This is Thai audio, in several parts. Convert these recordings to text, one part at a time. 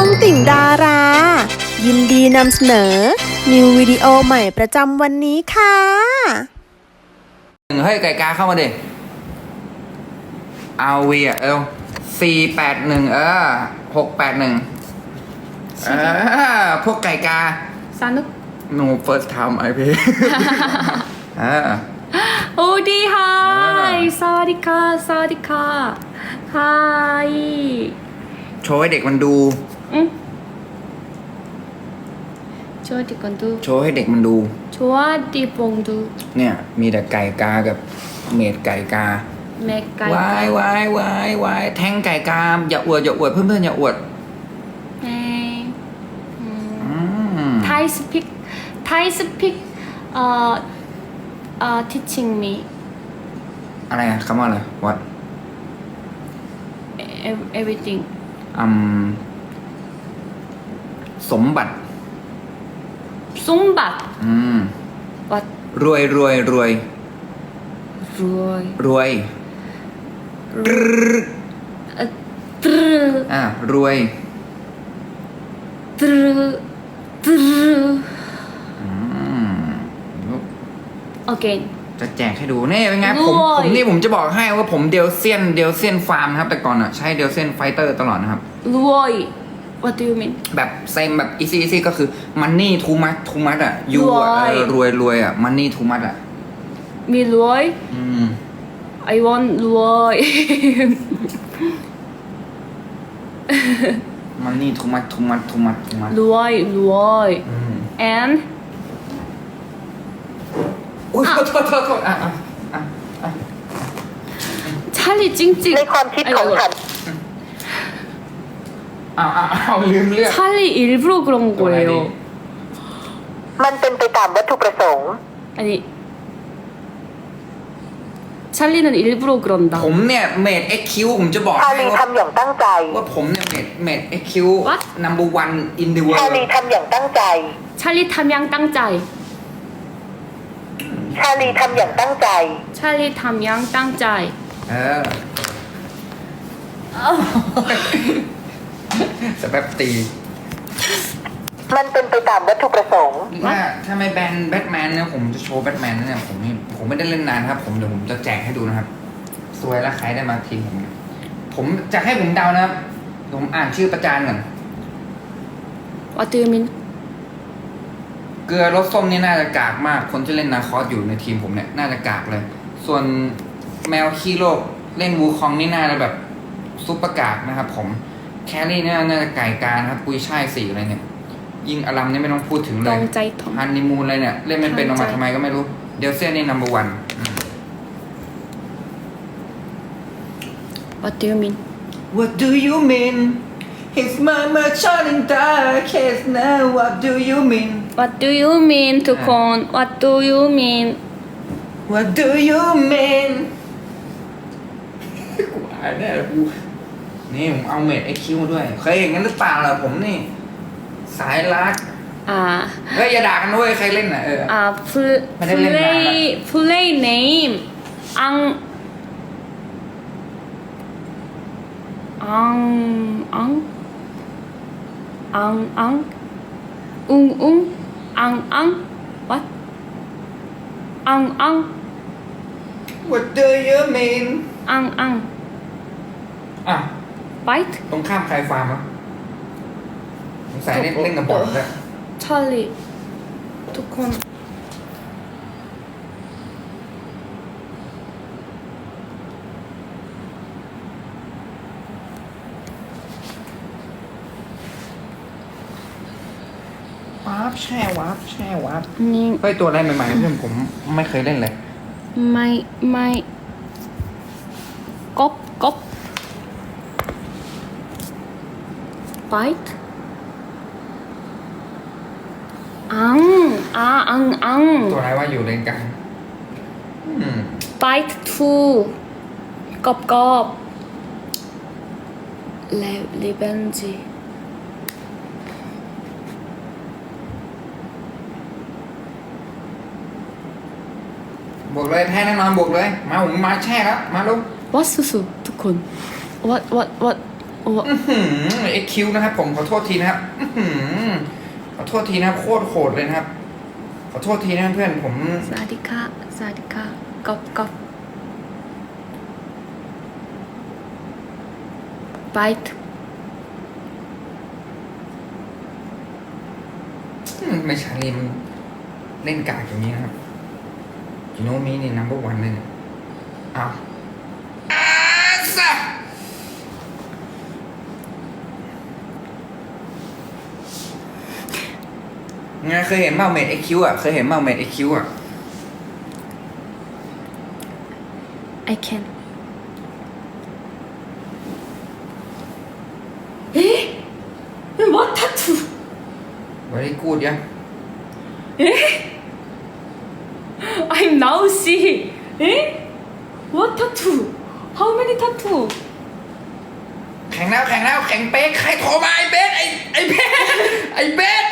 องติ่งดารา ยินดีนำเสนอ นิววิดีโอใหม่ประจำวันนี้ค่ะเฮ้ยไก่กาเข้ามาดิเอาวีอะเอลสี่แปดหนึ่งเออหกแปดหนึ่งเออพวกไก่กา สนุก no first time I pay เออโอ้ดีฮายอ่าสวัสดีค่ะสวัสดีค่ะฮายโชว์ให้เด็กมันดู อืมสวัสดีกันดูโชว์ให้เด็กมันดูสวัสดีปงดูเนี่ย มีแต่ไก่กากับเมดไก่กาแม่ไก่วายวายวายวายแทงไก่กาอย่าอวดอย่าอวดเพื่อนๆอย่าอวดแม่อืมอืมไทยสปิกไทยสปิกเอ่อเอ่อ teaching me อะไรอะคำว่าอะไร what ev- everything อืม สมบัติ สมบัติอืม what รวยรวยรวยรวยรวยเอ่อตรึอะรวยตรึตรึอืม again จะแจกให้ดูนี่เป็นไงผมรวยผมนี่ผมจะบอกให้ว่าผมเดลเซียนเดลเซียนฟาร์มนะครับ แต่ก่อนอะใช้เดลเซียนไฟเตอร์ตลอดนะครับ รวย What do you mean แบบเซมแบบ easy easy ก็คือ money too much too much อะ you รวย อะเออรวยรวยอะ money too much อะ มีรวย อืม I want รวย money too much too much too much too much รวยรวย อืม and อุ้ยโทษโทษโทษโทษอะอะอะอะ Charlie จริงๆในความคิดของฉัน ไอ้าวอ้าวอ้าวลืมเรื่อง 찰리 일부러 그런 또 거예요 มันเป็นไปตามวัตถุประสงค์ 아니 찰리는 일부러 그런다 ผมเนี่ยเมดเอ็กคิวผมจะบอก ชา ให้ ลี ว่า ทำอย่างตั้งใจ ว่าผมเนี่ยเมดเมดเอ็กคิว What? number one in the ชา world ลีทำอย่างตั้งใจ 찰리 탐양 땅짜이 ชาลีทำอย่างตั้งใจ 찰리 탐양 땅짜이 เออ สแปบตีมันเป็นไปตามวัตถุประสงค์ถ้าถ้าไม่แบนแบทแมนเนี่ยผมจะโชว์แบทแมนนะเนี่ยผมนี่ผมไม่ได้เล่นนานครับ ผมเดี๋ยวผมจะแจกให้ดูนะครับ สวยแล้วใครได้มาทีมผมเนี่ยผมจะให้ผมเดานะครับ ผมอ่านชื่อประจานก่อน what do you mean เกลือรสส้มนี่น่าจะกากมาก คนที่เล่นนาคอสอยู่ในทีมผมเนี่ยน่าจะกากเลย ส่วนแมวขี้โลกเล่นวูคองนี่น่าจะแบบซุปเปอร์กากนะครับผม แครี่เนี่ยน่าจะไก่การครับกุยช่ายสี่อะไรเนี่ย ยิงอลัมเนี่ยไม่ต้องพูดถึงเลยฮันนีมูนอะไรเนี่ย เล่นไม่เป็นออกมาทำไมก็ไม่รู้ เดลเซียนี่นัมเบอร์วัน What do you mean What do you mean His mama shining dark His now What do you mean What do you mean ทุกคน What do you mean What do you mean กูอ่านแน่ลยกู นี่ผมเอาเมดไอคิวด้วย เคยอย่างนั้นหรือเปล่าล่ะผมนี่ สายรักอ่าเฮ้ยอย่าด่ากันด้วยใครเล่นอะเออ อ่าฟูฟูเล่นนเล่เน name อังอังอังอังอังอุงอุงอังอัง what อังอัง What do you mean อังอัง อะ Bite ตรงข้ามใครฟาร์มอะสงสัยเล่นเล่นกับบอลด้วยชาลีทุกคน วาร์แช่วับแช่วาร์ปนี่เฮ้ตัวอะไรใหม่ๆเพื่อนผมไม่เคยเล่นเลย ไม่ ไม่ก๊อบก๊อบ bite ang a ang ang ตัวไหนว่าอยู่เลนกลางอืม bite to กอบกอบเลเลเบนจีบวกเลยแท้แน่นอนบวกเลย มาผมมาแช่ครับ มาลูก วัดสุดๆทุกคนวัดวัดวัด โอ้เอ็กคิวนะครับผมขอโทษทีนะครับอื้อหือขอโทษทีนะครับโคตรโหดเลยนะครับ ขอโทษทีนะเพื่อนผมสวัสดีค่ะสวัสดีค่ะก๊อบก๊อบไบท์อืมไม่ใช่มันเล่นกากอย่างนี้นะครับจิโนมีนี่นัมเบอร์วันเลยเนี่ยเอาอาซะ ไงเคยเห็นเมาเมดเอ็กคิวอะ เคยเห็นเมาเมดเอ็กคิวอะ I can เอ๊ะ what tattoo ไว้ได้กูดยัง I'm now see เอ๊ะ what tattoo how many tattoo แข่งแล้วแข่งแล้วแข่งเป๊กใครโทรมาไอ้เบสไอ้ไอ้เบสไอ้เบส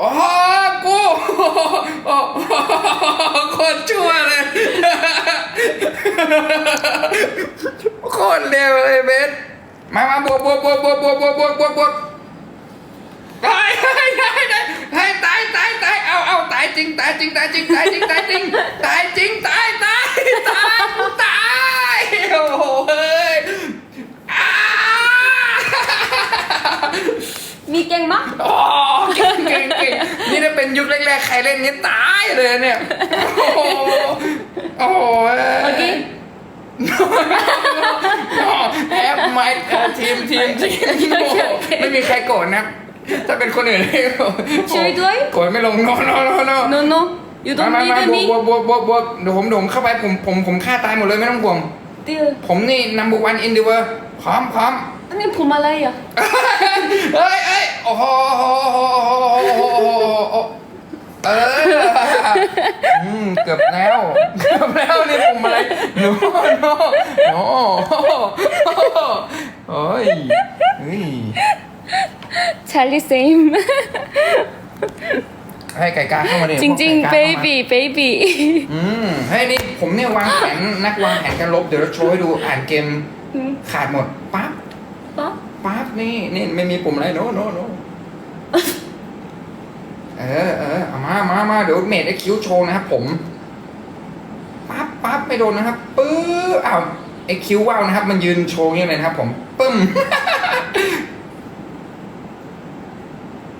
อ้โหกูโอ้โหคตรชั่วเลยโคตรเร็วเลยเบสมามาบวกบวกบวกบวกบวกบวกบวกบวกบวกตายตายตายตายตายตายตายเอาเอาตายจริงตายจริงตายจริงตายจริงตายจริงตายจริงตายตายกูตายโอ้โหเฮ้ยอ้า มีเก่งมาก โอ้เก่งเก่งเก่งนี่ถ้า เป็นยุคแรกๆ ใครเล่นนี่ตายเลยเนี่ย โอ้โหโอ้โหโอเคแอปไมค์ทีมทีมทีมโอ้โหไม่มีใครโกรธนะ ถ้าเป็นคนอื่นนี่โอ้โหช่วยด้วยโกรธไม่ลงโนโนโนโน no no you มา don't มามา need บวก me บวกบวกบวกบวกเดี๋ยวผมโดงเข้าไปผมผมผมฆ่าตายหมดเลยไม่ต้องห่วง dear ผมนี่ number one in the world พร้อมพร้อม อันนี้ผมอะไรอะเอ้ยเอ้ยโอ้โหโอ้โหโอ้โหโอ้โหโอ้โหเอออืมเกือบแล้วเกือบแล้วนี่ผมอะไรโนโนโนโอ้ยเฮ้ย Charlie same ให้ไก่กาเข้ามาดิจริงพวกๆไก่กาเข้ามา baby baby อืมเฮ้ยนี่ผมเนี่ยวางแผนนักวางแผนการลบเดี๋ยวเราโชว์ให้ดูอ่านเกมขาดหมดปั๊บป๊อปั๊บ นี่นี่ไม่มีปุ่มอะไรโนโนโนเออเออเอามามามาเดี๋ยวเมดไอคิวโชว์นะครับผมปั๊บปั๊บไม่โดนนะครับปื้ออ้าวไอคิ้วว้าวนะครับ มันยืนโชว์อย่างนี้เลยนะครับ ผมปึ้ม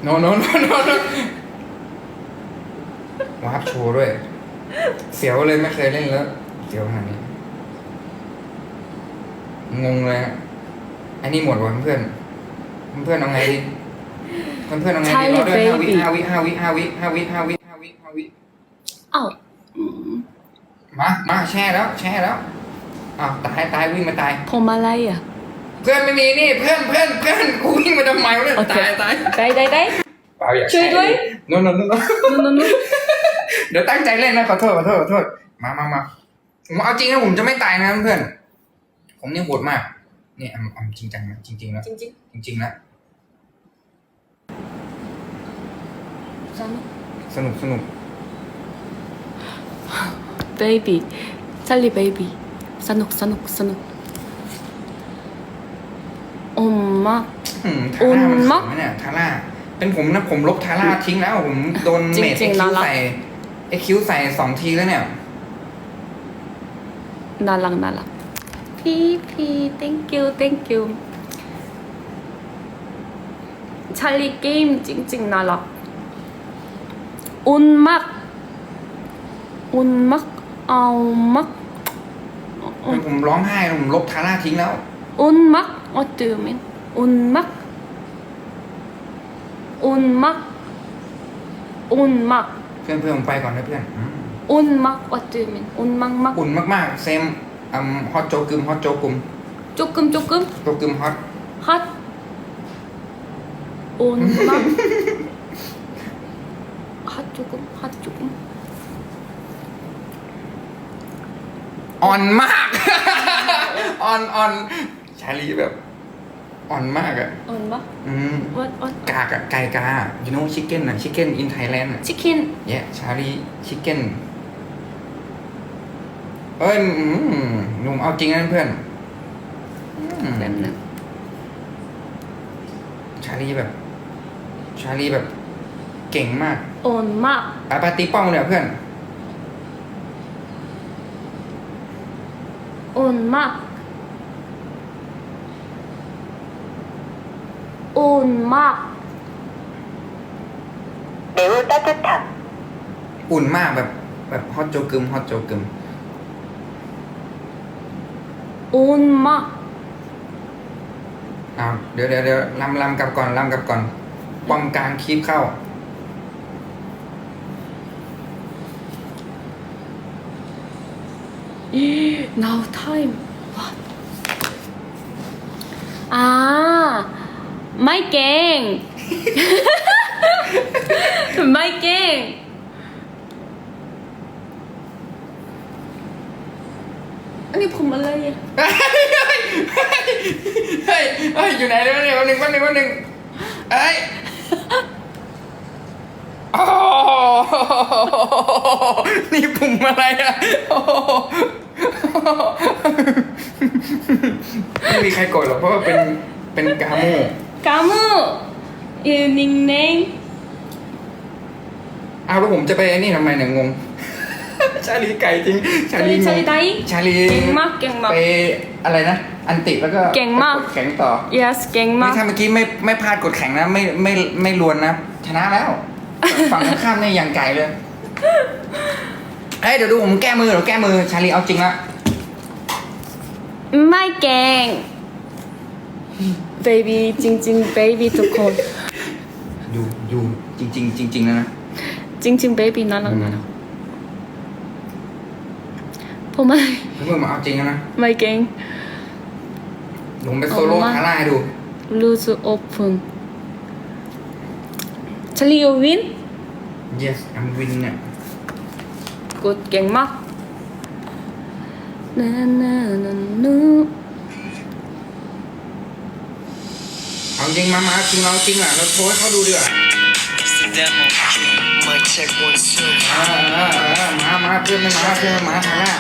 โนโนโนโนโนวาร์ปโชว์ด้วย เสียวเลยไม่เคยเล่นแล้ว เสียวขนาดนี้ งงเลยอันนี้หมดว่ะเพื่อน เพื่อนๆเอาไงดีเพื่อนๆเอาไงดีใช่รอด้วยห้าวิ baby ห้าวิห้าวิห้าวิห้าวิห้าวิห้าวิห้าวิเอ้าอืมมามาแช่แล้ว แช่แล้วอ้าวตายตายวิ่งมาตายผมอะไรอะ เพื่อนไม่มีนี่เพื่อนเพื่อนเพื่อนกูวิ่งมาทำไมวะเนี่ยโอเค ตายตายได้ได้ได้ เปล่าอยากช่วยด้วย โนโนโนโน no no no เดี๋ยวตั้งใจเล่นนะขอโทษขอโทษขอโทษมามามาผมเอาจริงนะผมจะไม่ตายนะเพื่อนผมนี่โหดมาก นี่อำอำจริงจังนะจริงๆแล้วจริงจริงๆแล้วๆสนุก สนุกสนุก baby Charlie baby สนุกสนุกสนุกอมมาก อืมอุ่ทานร่ามันมากขำไหมเนี่ยทาร่าเป็นผมนะผมลบทาร่าทิ้งแล้ว ผมโดนจริเมงดจริเอ็งคิวน่ารัก ใส่เอ็คิวใส่สองทีแล้วเนี่ย น่ารักน่ารัก พี่พี่ thank you thank you ชาลีเกมจริงๆน่ารักอุ่นมากอุ่นมากเอามากผมร้องไห้แล้วผมลบทาร่าทิ้งแล้วอุ่นมาก what do you mean อุ่นมากอุ่นมากอุ่นมากเพื่อนเพื่อนผมไปก่อนนะเพื่อนอืมอุ่นมาก what do you mean อุ่นมากมากอุ่นมากๆเซม อืมฮอตโจกึมฮอตโจกุม 조금 조금 โจกึมฮอต 핫 온막 핫 조금 핫 조금 อ่อนมาก อ่อนอ่อนชาลีแบบ อ่อนมากอะ 온막 อืม what what กากอะไก่กา you know chicken อะ chicken in Thailand อะ 치킨 yeah ชาลีชิค เก้นเอ้ยอืมหนุ่มเอาจริงนะเพื่อนอืม 랩는 ลีแบบ ชาลีแบบ เก่งมาก 온 막. ไปไปตีป้องเนี่ยเพื่อน 온 막. 온 막. เดี๋ยวได้จุดถัก อุ่นมากแบบ แบบฮอตโจกึมฮอตโจกึม 엄마 อ้าวเดี๋ยวเดี๋ยวเดี๋ยวลำลำกับก่อนลำกับก่อนป้อมกลางคลิปเข้า now time อ่าไม่เก่ง ไม่เก่ง คุมอะไรลยเฮ้ยเฮ้ยเฮ้ยอยู่ไหนเนี่ยวันหนึ่งวันหนึ่งวันหนึ่งวันหนึ่งเอ้ยโอ้นี่ปุ่มอะไรอะไม่มีใครโกรธหรอกเพราะว่าเป็นเป็นกามูกามูยืนนิ่งๆ เอาแล้วผมจะไปไอ้นี่ทำไมเนี่ยงง ชาลีไก่จริง ชาลีชาลีไดชาลีเก่งมากเก่งมากไปอะไรนะ อันติแล้วก็เก่งมากแข็งต่อ yes เก่งมากถ้ำเมื่อกี้ไม่ไม่พลาดกดแข็งนะ ไม่ไม่ไม่ลวนนะ ชนะแล้ว ฝั่งข้ามเนี่ยยังไก่เลยเฮ้ยเดี๋ยวดูผมแก้มือเดี๋ยวแก้มือชาลีเอาจริงละไม่เก่ง baby จริง ๆ baby ทุกคนอยู่อยู่จริง ๆ จริงๆนะนะจริง ๆ baby นั่นแหละ ผมไม่แล้วมึงมาเอาจริงแล้นะ ไม่เก่งลงไปโซโล่คาร่าให้ดู lose open ชลีโอวิน yes I'm win เนี่ยกดเก่งมากนานานานูเอาจริงมามาจริงเราจริงอะเราโชว์ให้เขาดูดีกว่าอ่ามามาเพื่อนม่มาเพื่อนมาทางาร่า